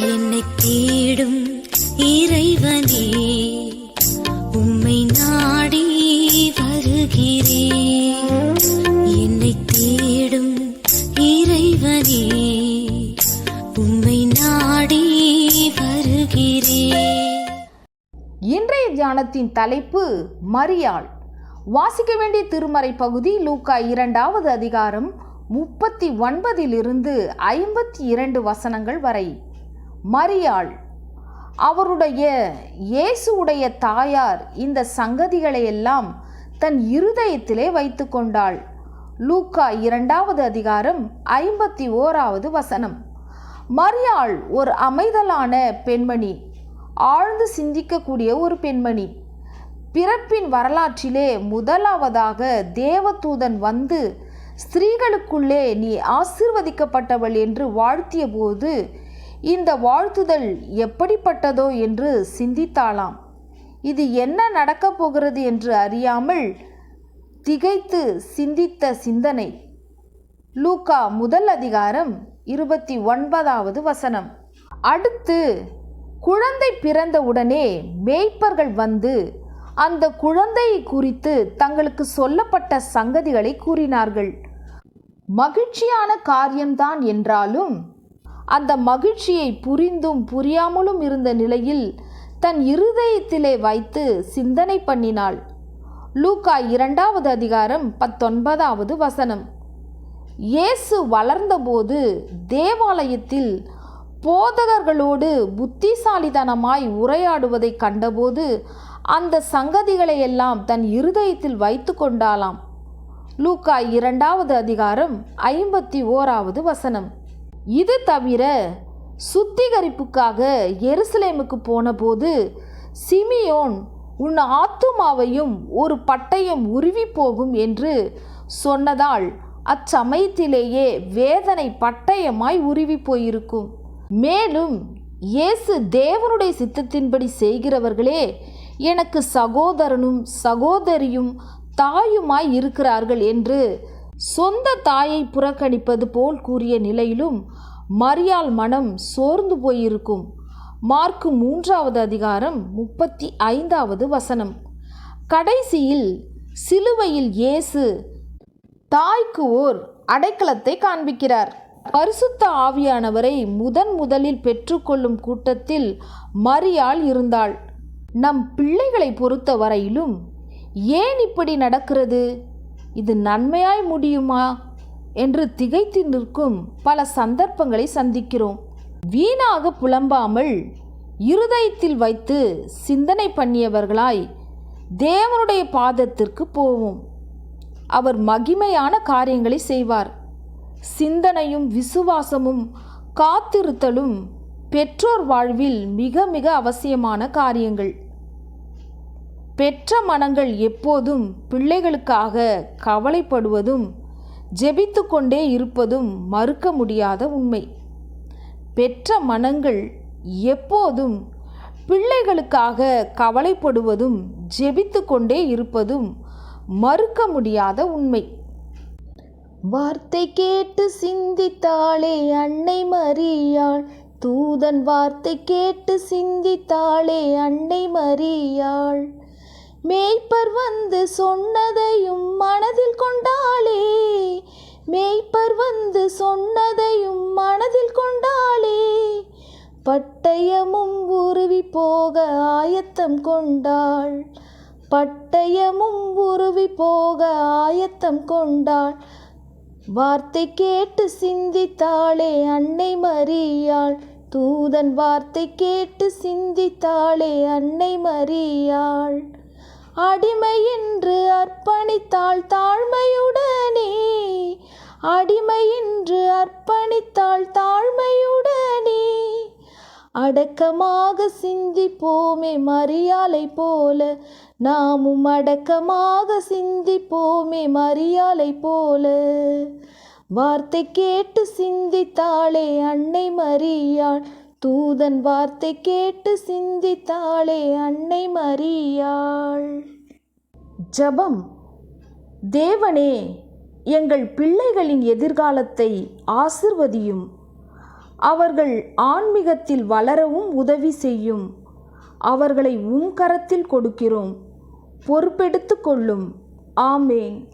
என்னை தேடும் இறைவனே உம்மை நாடி வருகிறேன் என்னை தேடும் இறைவனே உம்மை நாடி வருகிறேன் இன்றைய தியானத்தின் தலைப்பு மரியாள். வாசிக்க வேண்டிய திருமறை பகுதி லூக்கா இரண்டாவது அதிகாரம் முப்பத்தி ஒன்பதிலிருந்து ஐம்பத்தி இரண்டு வசனங்கள் வரை. மரியாள். அவருடைய இயேசுவுடைய தாயார் இந்த சங்கதிகளை எல்லாம் தன் இருதயத்திலே வைத்து கொண்டாள். லூக்கா இரண்டாவது அதிகாரம் ஐம்பத்தி ஓராவது வசனம். மரியாள் ஒரு அமைதலான பெண்மணி ஆழ்ந்து சிந்திக்கக்கூடிய ஒரு பெண்மணி. பிறப்பின் வரலாற்றிலே முதலாவதாக தேவதூதன் வந்து ஸ்திரீகளுக்குள்ளே நீ ஆசிர்வதிக்கப்பட்டவள் என்று வாழ்த்திய போது இந்த வாழ்த்துதல் எப்படிப்பட்டதோ என்று சிந்தித்தாளாம். இது என்ன நடக்கப் போகிறது என்று அறியாமல் திகைத்து சிந்தித்த சிந்தனை. லூகா முதல் அதிகாரம் இருபத்தி ஒன்பதாவது வசனம். அடுத்து குழந்தை பிறந்தவுடனே மேய்ப்பர்கள் வந்து அந்த குழந்தையை குறித்து தங்களுக்கு சொல்லப்பட்ட சங்கதிகளை கூறினார்கள். மகிழ்ச்சியான காரியம்தான் என்றாலும் அந்த மகிழ்ச்சியை புரிந்தும் புரியாமலும் இருந்த நிலையில் தன் இருதயத்திலே வைத்து சிந்தனை பண்ணினாள். லூக்கா இரண்டாவது அதிகாரம் பத்தொன்பதாவது வசனம். இயேசு வளர்ந்தபோது தேவாலயத்தில் போதகர்களோடு புத்திசாலித்தனமாய் உரையாடுவதை கண்டபோது அந்த சங்கதிகளை எல்லாம் தன் இருதயத்தில் வைத்து கொண்டாலாம் லூக்கா இரண்டாவது அதிகாரம் ஐம்பத்தி ஓராவது வசனம். இது தவிர சுத்திகரிப்புக்காக எருசலேமுக்கு போனபோது சிமியோன் உன் ஆத்துமாவையும் ஒரு பட்டயம் உருவி போகும் என்று சொன்னதால் அச்சமயத்திலேயே வேதனை பட்டயமாய் உருவி போயிருக்கும். மேலும் இயேசு தேவனுடைய சித்தத்தின்படி செய்கிறவர்களே எனக்கு சகோதரனும் சகோதரியும் தாயுமாய் இருக்கிறார்கள் என்று சொந்த தாயை புறக்கணிப்பது போல் கூறிய நிலையிலும் மரியாள் மனம் சோர்ந்து போயிருக்கும். மார்க்கு மூன்றாவது அதிகாரம் முப்பத்தி ஐந்தாவது வசனம். கடைசியில் சிலுவையில் இயேசு தாய்க்கு ஓர் அடைக்கலத்தை காண்பிக்கிறார். பரிசுத்த ஆவியானவரை முதன் முதலில் பெற்றுக்கொள்ளும் கூட்டத்தில் மரியாள் இருந்தாள். நம் பிள்ளைகளை பொறுத்த வரையிலும் ஏன் இப்படி நடக்கிறது? இது நன்மையாய் முடியுமா? என்று திகைத்து நிற்கும் பல சந்தர்ப்பங்களை சந்திக்கிறோம். வீணாக புலம்பாமல் இருதயத்தில் வைத்து சிந்தனை பண்ணியவர்களாய் தேவனுடைய பாதத்திற்கு போவோம். அவர் மகிமையான காரியங்களை செய்வார். சிந்தனையும் விசுவாசமும் காத்திருத்தலும் பெற்றோர் வாழ்வில் மிக மிக அவசியமான காரியங்கள். பெற்ற மனங்கள் எப்போதும் பிள்ளைகளுக்காக கவலைப்படுவதும் ஜெபித்து கொண்டே இருப்பதும் மறுக்க முடியாத உண்மை. பெற்ற மனங்கள் எப்போதும் பிள்ளைகளுக்காக கவலைப்படுவதும் ஜெபித்து கொண்டே இருப்பதும் மறுக்க முடியாத உண்மை. வார்த்தை கேட்டு சிந்தித்தாளே அன்னை மரியாள். தூதன் வார்த்தை கேட்டு சிந்தித்தாளே அன்னை மரியாள். மேய்ப்பர் வந்து சொன்னதையும் மன பட்டயமும் உருவி போக ஆயத்தம் கொண்டாள். பட்டயமும் உருவி போக ஆயத்தம் கொண்டாள். வார்த்தை கேட்டு சிந்தித்தாளே அன்னை மரியாள். தூதன் வார்த்தை கேட்டு சிந்தித்தாளே அன்னை மரியாள். அடிமை என்று அர்ப்பணித்தாள் தாழ்மையுடனே. அடிமை அடக்கமாக சிந்திப்போமே மரியாலை போல. நாமும் அடக்கமாக சிந்திப்போமே மரியாலை போல. வார்த்தை கேட்டு சிந்தித்தாளே அன்னை மரியாள். தூதன் வார்த்தை கேட்டு சிந்தித்தாளே அன்னை மரியாள். ஜபம். தேவனே எங்கள் பிள்ளைகளின் எதிர்காலத்தை ஆசிர்வதியும். அவர்கள் ஆன்மீகத்தில் வளரவும் உதவி செய்யும். அவர்களை உம் கரத்தில் கொடுக்கிறோம். பொறுப்பெடுத்து கொள்ளும். ஆமேன்.